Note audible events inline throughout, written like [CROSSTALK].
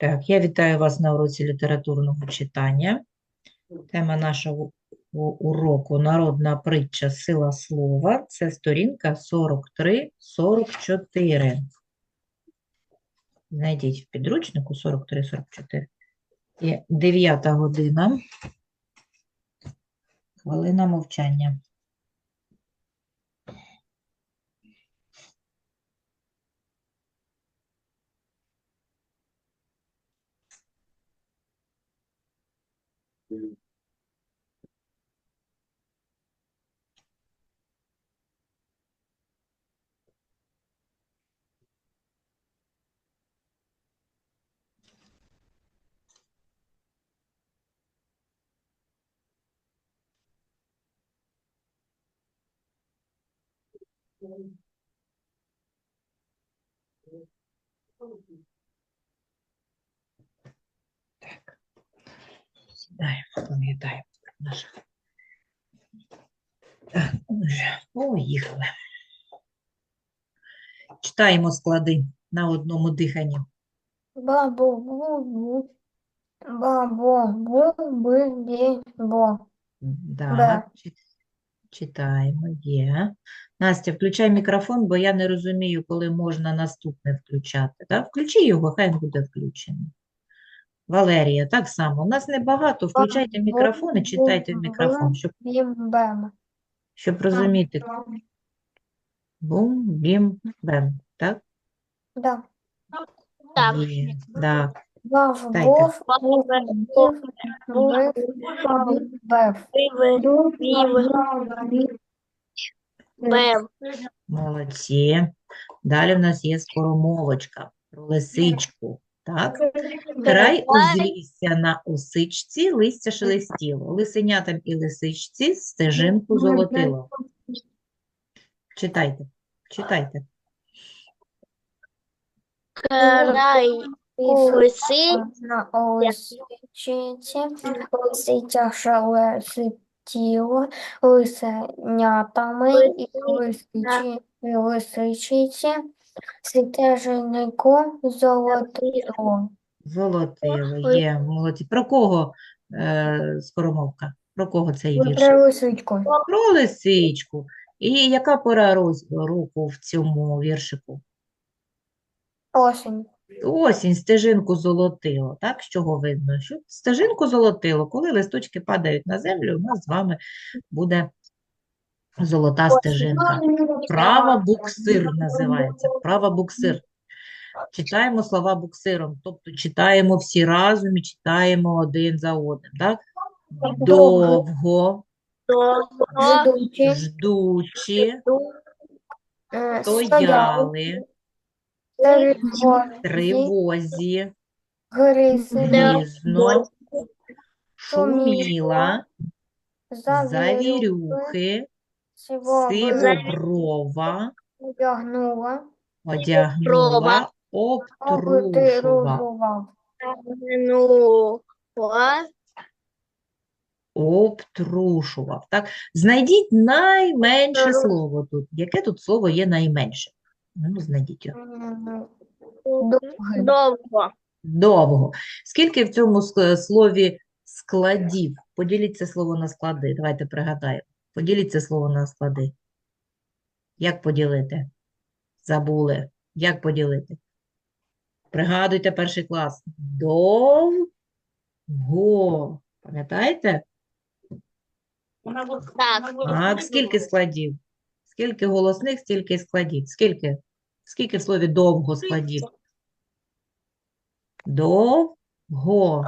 Так, я вітаю вас на уроці літературного читання. Тема нашого уроку Народна притча Сила слова. Це сторінка 43-44. Знайдіть в підручнику 43-44. І 9 година. Хвилина мовчання. Так. Сідаємо, пам'ятаємо про наше. Так, отже, поїхали. Читаємо склади на одному диханні. Бабу-бу-бу, бабо-бу-би-бі-бо. Да, чи- читаємо, є. Настя, включай мікрофон, бо я не розумію, коли можна наступне включати. Да? Включи його, хай буде включений. Валерія, так само. У нас небагато. Включайте мікрофон і читайте в мікрофон, щоб, Бім-бем. щоб розуміти. Бум, бім, бем. Так? Да. Так. Є. Да. Молодці. Далі в нас є скоромовочка про лисичку. Так? Край узлісся на осичці, листя шелестіло. Лисенятам і лисичці стежинку золотило. Читайте, читайте. Край лиси лисиця шелестіло, лисенятами і лисичі, стежнику золотило. Золотило, є, молодці. Про кого е, скоромовка? Про кого цей вірш? Про лисичку. Про лисичку. І яка пора роз- року в цьому віршику? Осінь. Осінь стежинку золотило. Так, з чого видно? Що стежинку золотило. Коли листочки падають на землю, у нас з вами буде золота стежинка. Права буксир називається. Права буксир. Читаємо слова буксиром, тобто читаємо всі разом і читаємо один за одним. Так? Довго, Ждучі, е, стояли, тривозі, грізно, шуміла, завірюхи, завірюхи, сивоброва, одягнула, одягнула, обтрушував. ну Обтрушував. Так? Знайдіть найменше слово тут. Яке тут слово є найменше? Ну, знайдіть його. Довго Довго. Скільки в цьому слові складів? Поділіть це слово на склади. Давайте пригадаємо. Поділіть це слово на склади. Як поділити? Забули. Як поділити? Пригадуйте перший клас. Довго. Пам'ятаєте? так Так, скільки складів? Скільки голосних, стільки складів. Скільки? Скільки в слові довго складів? Довго.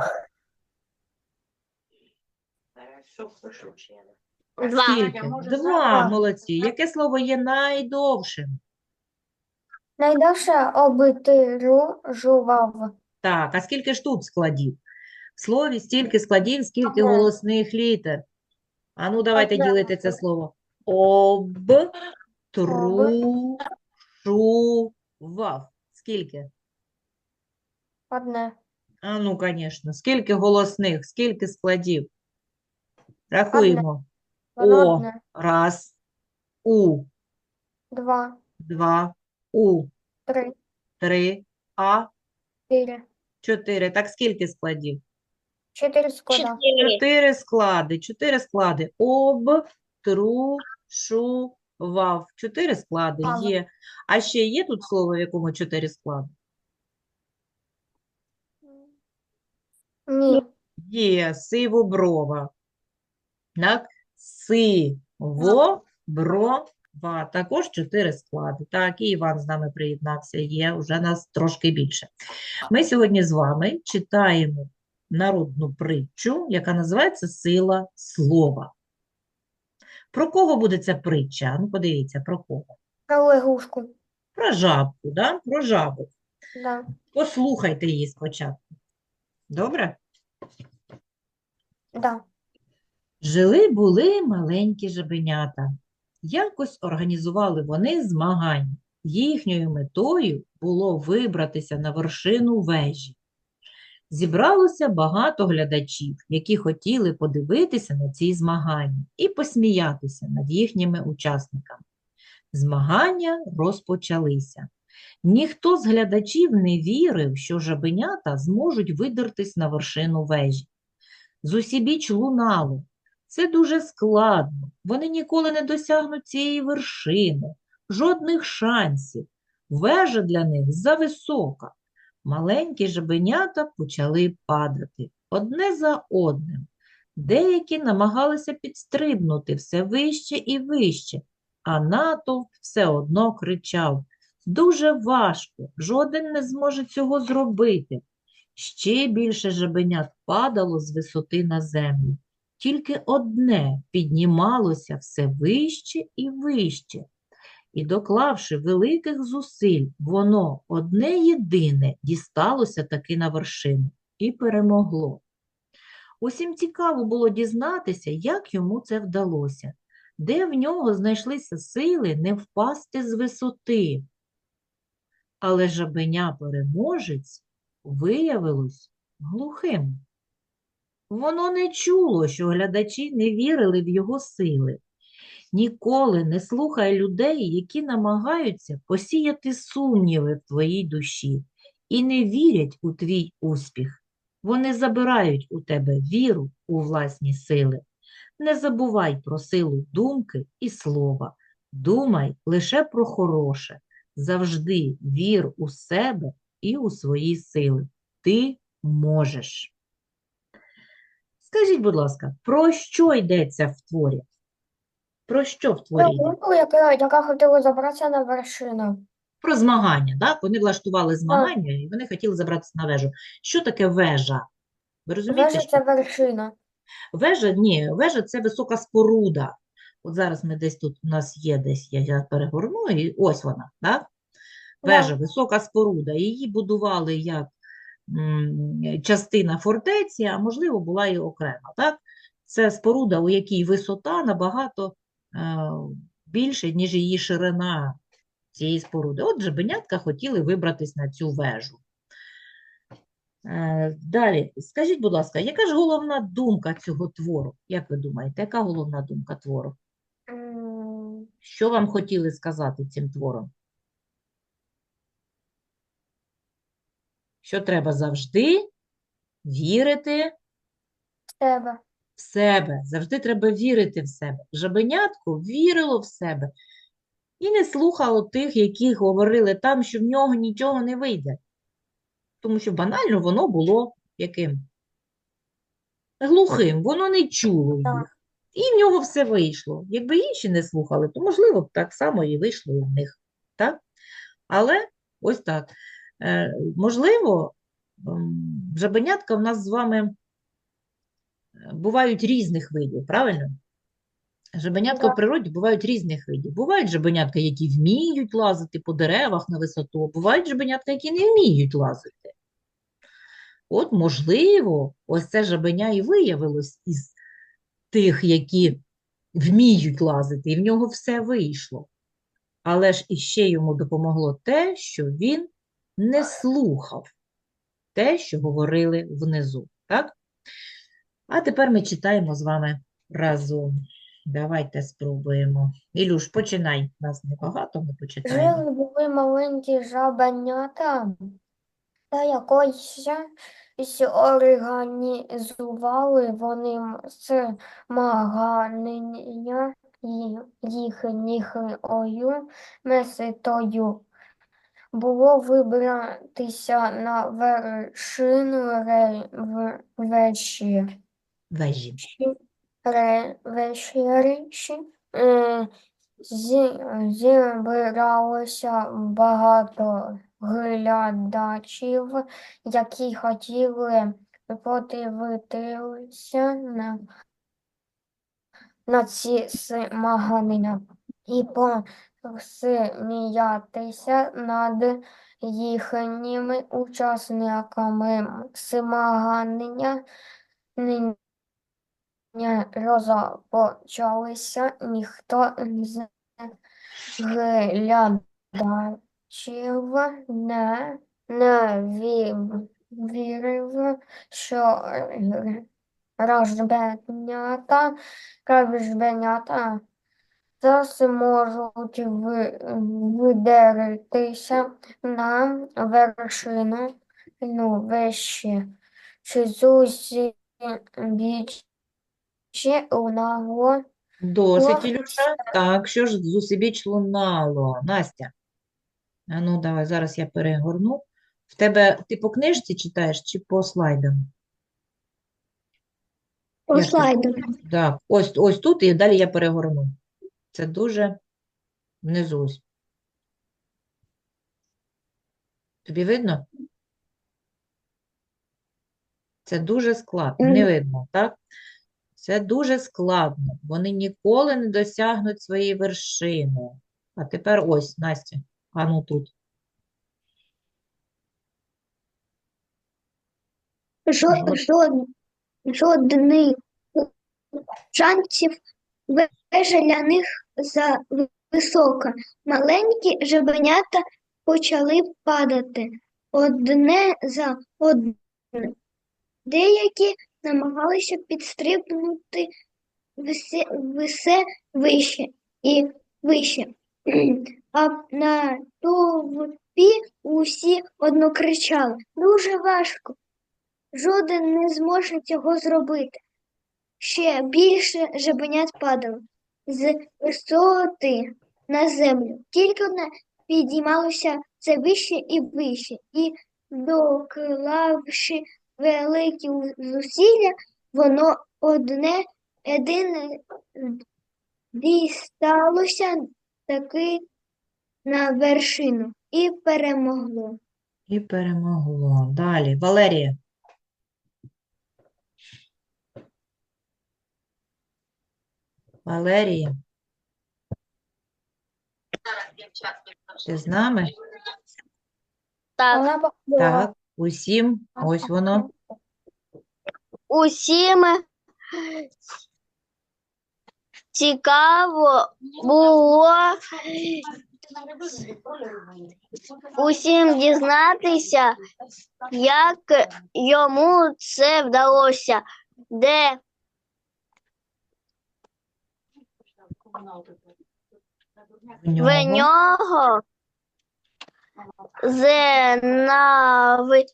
Два Скільки? Два, молодці. Яке слово є найдовшим? Найдовше обтирував. Так, а скільки ж тут складів? В слові стільки складів, скільки Одне. голосних літер. А ну, давайте Одне. ділити це слово. Обтрушував. Скільки? Одне. А ну, звісно. Скільки голосних, скільки складів? Рахуємо. О. одне. Раз. У. Два, Два. У. три, Три. А. чотири, Чотири. Так скільки складів? Чотири склади. Чотири. Чотири склади. Чотири склади. Об, тру, шу, вав. Чотири склади Ага. є. А ще є тут слово, в якому чотири склади? Ні. Є сивоброва. Так? Сивоброва. Також чотири склади. Так, і Іван з нами приєднався. Є, вже нас трошки більше. Ми сьогодні з вами читаємо народну притчу, яка називається Сила слова. Про кого буде ця притча? Ну, подивіться, про кого? Про лягушку. Про жабку, да? Про жабу. Да. Послухайте її спочатку. Добре? Да. Жили були маленькі жабенята. Якось організували вони змагання. Їхньою метою було вибратися на вершину вежі. Зібралося багато глядачів, які хотіли подивитися на ці змагання і посміятися над їхніми учасниками. Змагання розпочалися. Ніхто з глядачів не вірив, що жабенята зможуть видертись на вершину вежі. Зусібіч лунало. Це дуже складно. Вони ніколи не досягнуть цієї вершини, жодних шансів. Вежа для них зависока. Маленькі жабенята почали падати одне за одним. Деякі намагалися підстрибнути все вище і вище, а натовп все одно кричав Дуже важко, жоден не зможе цього зробити. Ще більше жабенят падало з висоти на землю. Тільки одне піднімалося все вище і вище. І, доклавши великих зусиль, воно одне єдине дісталося таки на вершину і перемогло. Усім цікаво було дізнатися, як йому це вдалося, де в нього знайшлися сили не впасти з висоти. Але жабеня-переможець виявилось глухим. Воно не чуло, що глядачі не вірили в його сили. Ніколи не слухай людей, які намагаються посіяти сумніви в твоїй душі і не вірять у твій успіх. Вони забирають у тебе віру у власні сили. Не забувай про силу думки і слова. Думай лише про хороше. Завжди вір у себе і у свої сили. Ти можеш. Скажіть, будь ласка, про що йдеться в творі? Про що в творі? Лягушку, яка, яка хотіла забратися на вершину. Про змагання, так? Вони влаштували змагання і вони хотіли забратися на вежу. Що таке вежа? Ви розумієте, Вежа що це вершина. вежа? Ні, вежа це висока споруда. От зараз ми десь тут у нас є десь, я, я перегорну, і ось вона, так? Да. Вежа, висока споруда. Її будували як частина фортеці, а можливо, була і окрема, так? Це споруда, у якій висота набагато е, більше, ніж її ширина цієї споруди. От жабенятка хотіли вибратись на цю вежу. Е, Далі, скажіть, будь ласка, яка ж головна думка цього твору? Як ви думаєте, яка головна думка твору? Що вам хотіли сказати цим твором? Що треба завжди вірити з тебе. в себе. Завжди треба вірити в себе. Жабенятко вірило в себе і не слухало тих, які говорили там, що в нього нічого не вийде. Тому що банально воно було яким? Глухим, воно не чуло їх. І в нього все вийшло. Якби інші не слухали, то, можливо, б так само і вийшло і в них. Так? Але ось так. Е, можливо, м, жабенятка в нас з вами е, бувають різних видів, правильно? Жабенятка в природі бувають різних видів. Бувають жабенятка, які вміють лазити по деревах на висоту, а бувають жабенятка, які не вміють лазити. От, можливо, ось це жабеня і виявилось із тих, які вміють лазити, і в нього все вийшло. Але ж іще йому допомогло те, що він не слухав те, що говорили внизу. Так? А тепер ми читаємо з вами разом. Давайте спробуємо. Ілюш, починай. Нас небагато, ми почитаємо. Жили були маленькі жабенята. Та якось організували вони змагання і їхньою метою було вибратися на вершину ре- в- вежі. Зі- зібралося багато глядачів, які хотіли подивитися на, на ці змагання. І посміятися над їхніми учасниками змагання. Розпочалися, ніхто з глядачів не, не вірив, що рожбенята, рожбенята зможуть ви- видертися на вершину ну, вище. Чи зустріч у нагло Досить, Ілюша. Так, що ж зусибіч лунало? Настя. А ну, давай, зараз я перегорну. В тебе ти по книжці читаєш чи по слайдам? По слайду. Так, ось, ось тут і далі я перегорну. Це дуже внизу. Тобі видно? Це дуже складно. Не видно, так? Це дуже складно. Вони ніколи не досягнуть своєї вершини. А тепер ось, Настя, а ну тут. Жо- жод- Жодних шансів вежа для них зависока. Маленькі жабенята почали падати одне за одним. Деякі намагалися підстрибнути все, все вище і вище. [CLEARS THROAT] А на товпі усі одно кричали. Дуже важко. Жоден не зможе цього зробити. Ще більше жабенят падало з висоти на землю. Тільки одне підіймалося все вище і вище, і, доклавши великі зусилля, воно одне єдине дісталося таки на вершину і перемогло. І перемогло. Далі. Валерія. Валерія. Ти з нами? Так, Так, усім. Ось воно. усім цікаво було усім дізнатися, як йому це вдалося, де В нього. знавчилися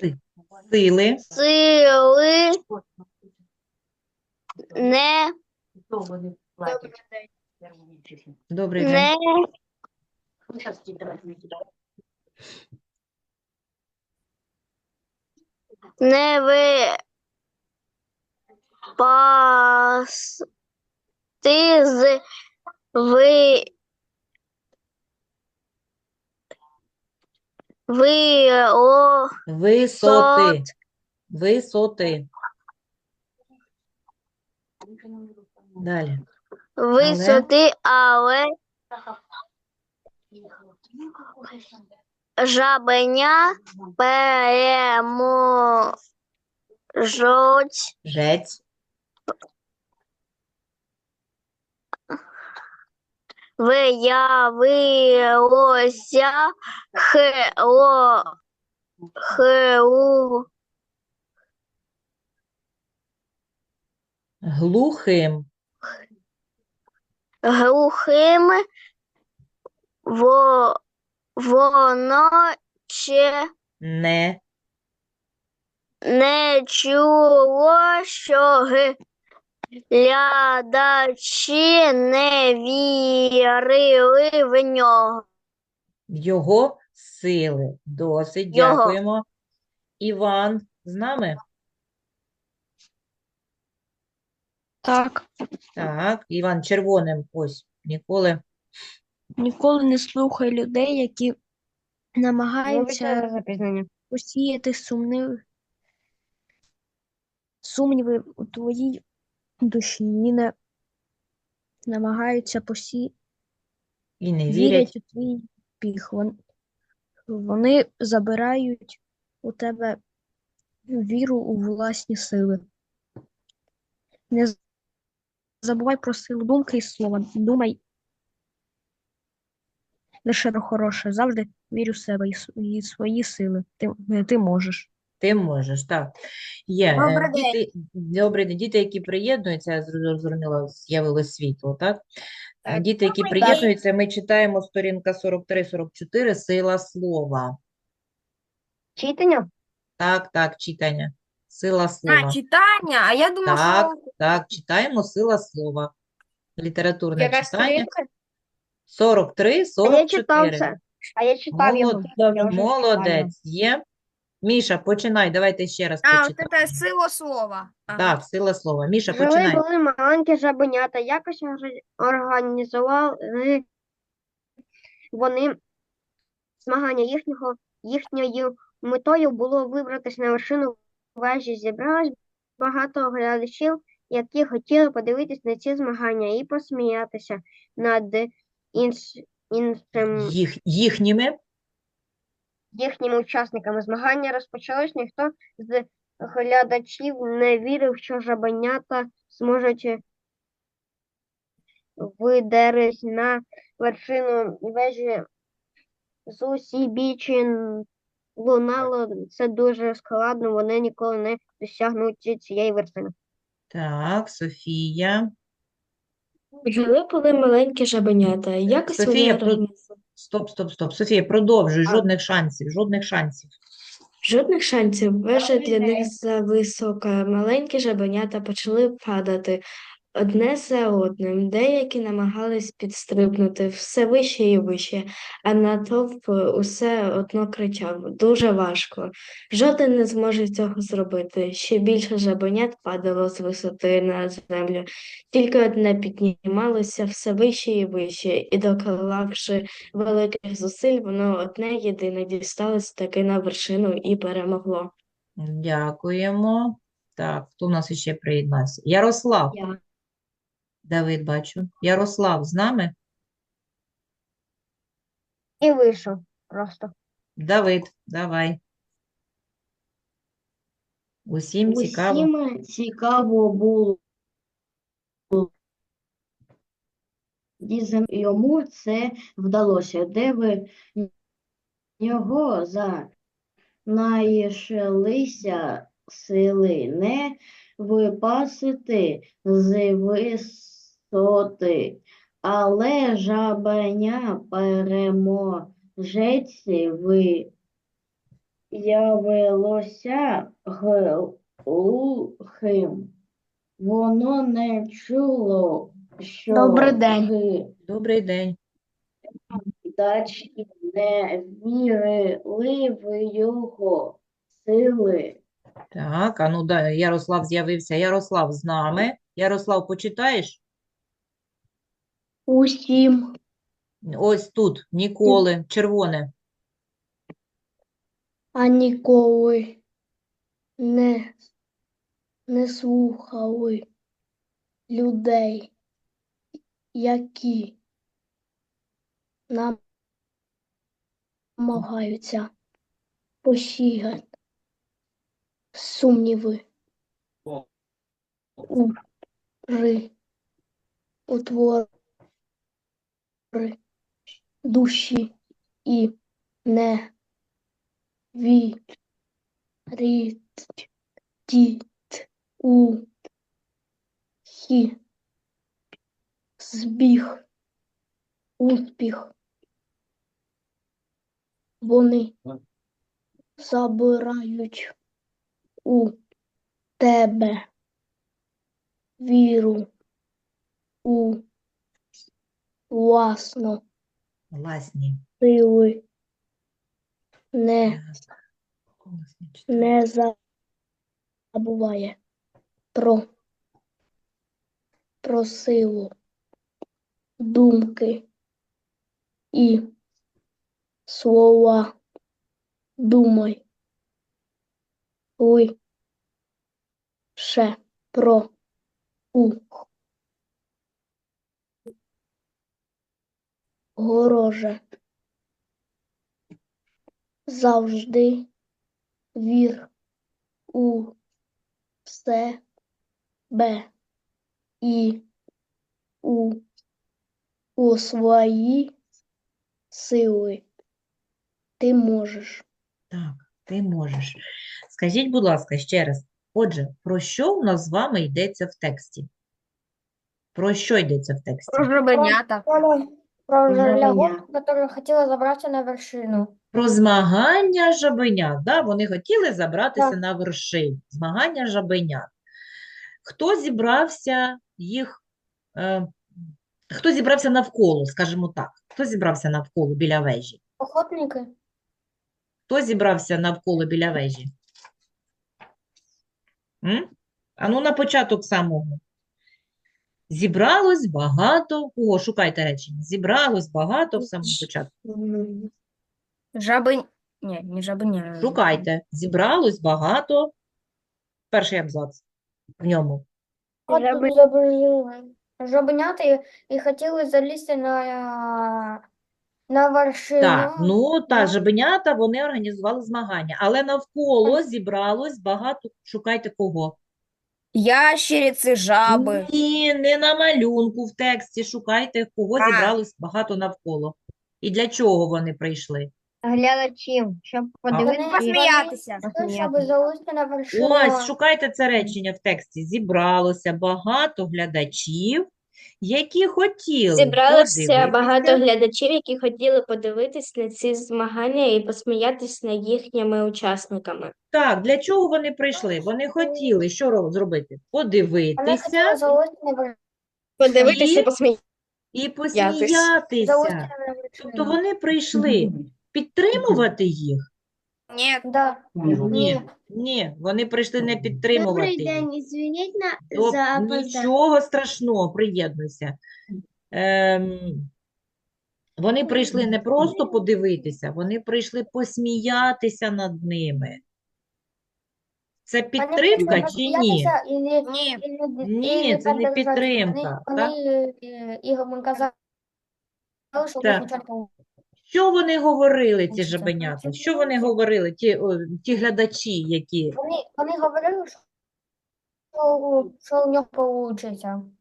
Си- Сили. сили не, Добрий день. не не випасти з ви вило Висоти. Висоти. Далі. висоти, але жабеня переможуть Жець. виявилося хло, хлу, Глухим. глухим во, воно ще Не. не чуло, що глядачі не вірили в нього. В його сили. Досить. Його. Дякуємо. Іван з нами? Так, Так. Іван червоним. Ось. Ніколи. Ніколи не слухай людей, які намагаються запізнення. посіяти сумнів, сумніви у твоїй душі і не намагаються посі... І не вірять. вірять у твій піх. Вон- Вони забирають у тебе віру у власні сили. Не з- забувай про силу думки і слова. Думай лише хороше. Завжди вір у себе і свої сили. Ти, ти можеш. Ти можеш, так. Є. е, Добрий Діти, добрий день. Діти, які приєднуються, я зрозу- зрозуміла, з'явилось світло, так? Е, Діти, які приєднуються, ми читаємо сторінка 43-44, сила слова. Читання? Так, так, читання. Сила слова. А, читання, а я думав, Так, що так, читаємо сила слова. Літературне Яка читання. сторінка? 43, А я 44. читав це. А я читав його. Молодець, є. Міша, починай, давайте ще раз а, от почитаємо. це сила слова. Ага. Так, сила слова. Міша, Жили починай. були маленькі жабенята, якось орга- організували вони змагання їхнього, їхньою метою було вибратись на вершину вежі. Зібралось багато глядачів, які хотіли подивитись на ці змагання і посміятися над інш, іншим Їх, їхніми. їхніми учасниками. Змагання розпочалось, ніхто з глядачів не вірив, що жабенята зможуть видерись на вершину вежі з усі бічі лунало. Це дуже складно, вони ніколи не досягнуть цієї вершини. Так, Софія. Жили були маленькі жабенята. Якось вони Софія, про-. Стоп, стоп, стоп. Софія, продовжуй. А. Жодних шансів, жодних шансів. Жодних шансів. Вежа для них зависока. Маленькі жабенята почали падати одне за одним. Деякі намагались підстрибнути все вище і вище, а натовп усе одно кричав. Дуже важко. Жоден не зможе цього зробити. Ще більше жабенят падало з висоти на землю. Тільки одне піднімалося все вище і вище, і докладавши великих зусиль, воно одне єдине дісталось таки на вершину і перемогло. Дякуємо. Так, хто у нас ще приєднався? Ярослав. Я. Давид, бачу. Ярослав з нами? І вийшов просто. Давид, давай. Усім цікаво. Усім цікаво було. Дізем- Йому це вдалося, де ви нього знайшлися сили не випасити з висоти, але жабеня переможець виявилося глухим. Воно не чуло, що Добрий день. Добрий день. глядачі не вірили в його сили. Так, а ну да, Ярослав з'явився. Ярослав з нами. Ярослав, почитаєш? Усім Ось тут, ніколи, червоне. а ніколи не, не слухали людей, які намагаються посіяти сумніви у утвори душі і не вірить у які збіг, успіх, вони забирають у тебе віру у власну Власні. сили, не, читаю. не забуває. Про, про силу. Думки. І слова. Думай. Лише про. У гороже. Завжди вір у себе і у, у свої сили. Ти можеш. Так, ти можеш. Скажіть, будь ласка, ще раз. Отже, про що у нас з вами йдеться в тексті? Про що йдеться в тексті? Про жабенята. Про лягушку, которая хотела забраться на вершину. Про змагання жабенят. Да? Вони хотіли забратися Так. на вершину. Змагання жабенят. Хто зібрався їх, е, хто зібрався навколо, скажімо так? Хто зібрався навколо біля вежі? Охотники. Хто зібрався навколо біля вежі? М? А ну на початок самого. Зібралось багато. О, шукайте речення. Зібралось багато в самому початку. Жабень... Ні, не жабеня. Шукайте. Зібралось багато. Перший абзац в ньому. Жабенята і, і хотіли залізти на, на вершину. Так, ну та жабенята, вони організували змагання, але навколо зібралось багато. Шукайте кого? Ящериці, жаби. Ні, не на малюнку в тексті. Шукайте, кого А. зібралось багато навколо. І для чого вони прийшли? Глядачів, щоб подивитися. Посміятися. Щоб залишити на вершину. Ось, шукайте це речення в тексті. Зібралося багато глядачів, які хотіли Зібралося багато глядачів, які хотіли подивитись на ці змагання і посміятись над їхніми учасниками. Так, для чого вони прийшли? Вони хотіли що ро- зробити? Подивитися. Подивитися, І? посміятися. і посміятися. Тобто вони прийшли підтримувати їх? Ні. Да. Ні, ні, вони прийшли не підтримувати їх. извиніть на Тоб- Нічого страшного, приєднуйся. Ем, вони прийшли не просто подивитися, вони прийшли посміятися над ними. Це підтримка чи ні? Ні. Ні, це не підтримка, Вони, так? вони е, Ігор казали, що у Так. нічого не Що вони говорили, ці жабенята? Що вони говорили, ті, о, ті глядачі, які, Вони, вони говорили, що, що у нього вийде.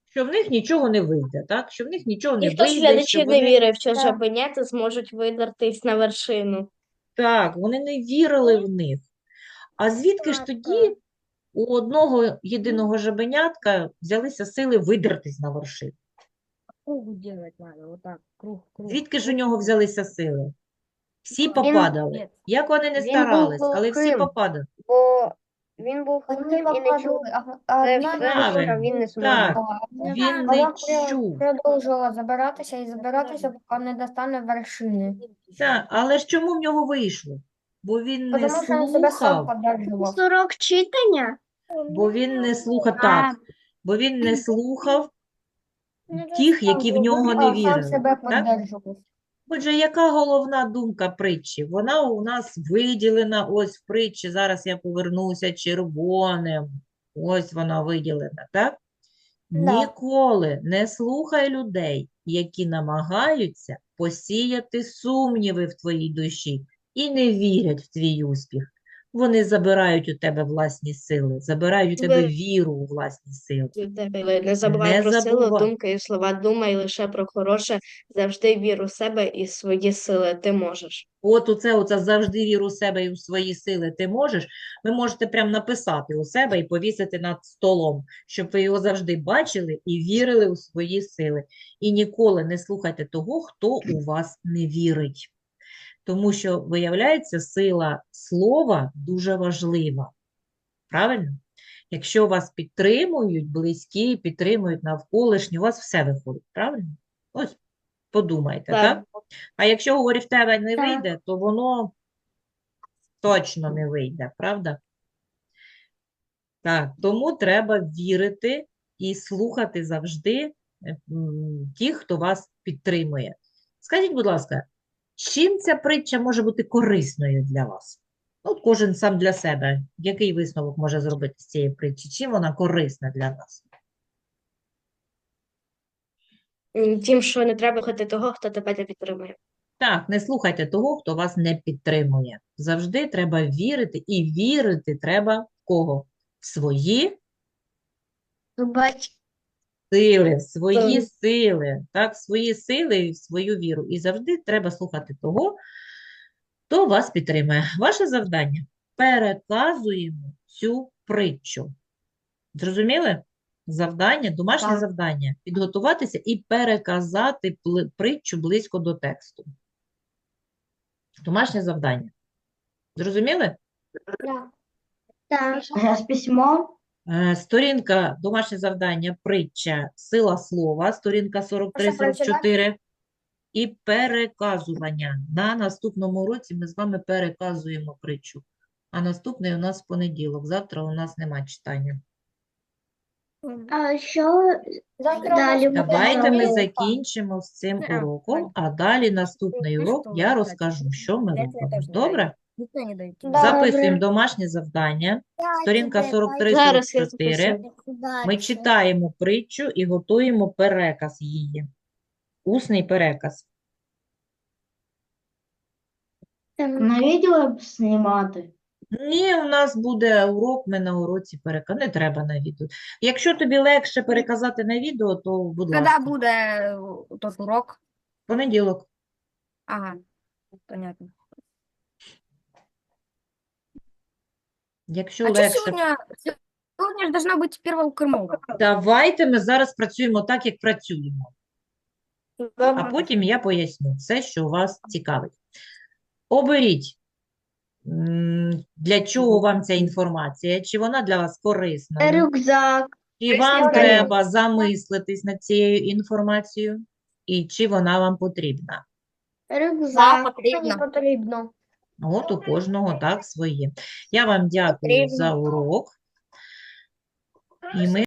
що в них нічого не вийде, так? Що в них нічого не Ніхто вийде, що глядачів не вони вірив, що Так. жабенята зможуть видертись на вершину. Так, вони не вірили в них. А звідки ж Так, тоді у одного єдиного жабенятка взялися сили видертись на вершину? Круг делать надо, вот так, круг, круг. Звідки ж у нього взялися сили? Всі Він- попадали. Як вони не він був старались, але всі глухим. попадали. Бо він був хлопцем і не чув. А Це одна правильно. він не Так. Він не чув. продовжувала забиратися і забиратися, поки не достане вершини. Так, але ж чому в нього вийшло? Бо він не Тому що він себе сам слухав, подержував. Читання? бо він не слухав так, бо він не слухав тих, які в нього не вірили. Так? Отже, яка головна думка притчі? Вона у нас виділена ось в притчі. Зараз я повернуся червоним. Ось вона виділена, так? Да. Ніколи не слухай людей, які намагаються посіяти сумніви в твоїй душі і не вірять в твій успіх. Вони забирають у тебе власні сили, забирають у тебе віру у власні сили. Не забувай Не про силу, думки і слова. Думай лише про хороше, завжди вір у себе і свої сили. Ти можеш. От оце, оце завжди віру у себе і у свої сили ти можеш. Ви можете прям написати у себе і повісити над столом, щоб ви його завжди бачили і вірили у свої сили. І ніколи не слухайте того, хто у вас не вірить. Тому що, виявляється, сила слова дуже важлива. Правильно? Якщо вас підтримують близькі, підтримують навколишні, у вас все виходить, правильно? Ось подумайте, Так. так? А якщо говорить, в тебе не Так. вийде, то воно точно не вийде, правда? Так, тому треба вірити і слухати завжди тих, хто вас підтримує. Скажіть, будь ласка, чим ця притча може бути корисною для вас? От кожен сам для себе. Який висновок може зробити з цієї притчі? Чим вона корисна для нас? Тим, що не треба ходити того, хто тебе не підтримує. Так, не слухайте того, хто вас не підтримує. Завжди треба вірити, і вірити треба в кого? В свої Бач, сили, свої Так. сили, так, свої сили і свою віру. І завжди треба слухати того, хто вас підтримує. Ваше завдання – переказуємо цю притчу. Зрозуміли? Завдання, домашнє Так. завдання – підготуватися і переказати притчу близько до тексту. Домашнє завдання. Зрозуміли? так. Зараз письмо. Е, Сторінка, домашнє завдання, притча, сила слова, сторінка 43-44. І переказування. На наступному уроці ми з вами переказуємо притчу. А наступний у нас понеділок. Завтра у нас нема читання. А що далі? Давайте ми закінчимо з цим Е, уроком, а далі наступний урок я розкажу, що ми робимо. Добре? Никто не дает. Да. Записуємо Добре. домашнє завдання. Сторінка Зараз 43-44. Ми читаємо притчу і готуємо переказ її. Усний переказ. На відео знімати. Ні, у нас буде урок, ми на уроці переказ. Не треба на відео. Якщо тобі легше переказати на відео, то будь Когда ласка. буде э, тот урок? Понеділок. Ага, понятно. Якщо А что легше. сегодня? Сегодня же должна быть первая укрмова. Давайте ми зараз працюємо так, як працюємо. А потім я поясню все, що вас цікавить. Оберіть, для чого вам ця інформація, чи вона для вас корисна, Рюкзак. чи вам треба замислитись над цією інформацією, і чи вона вам потрібна. Рюкзак. потрібно. Потрібно. От у кожного так своє. Я вам дякую за урок. І ми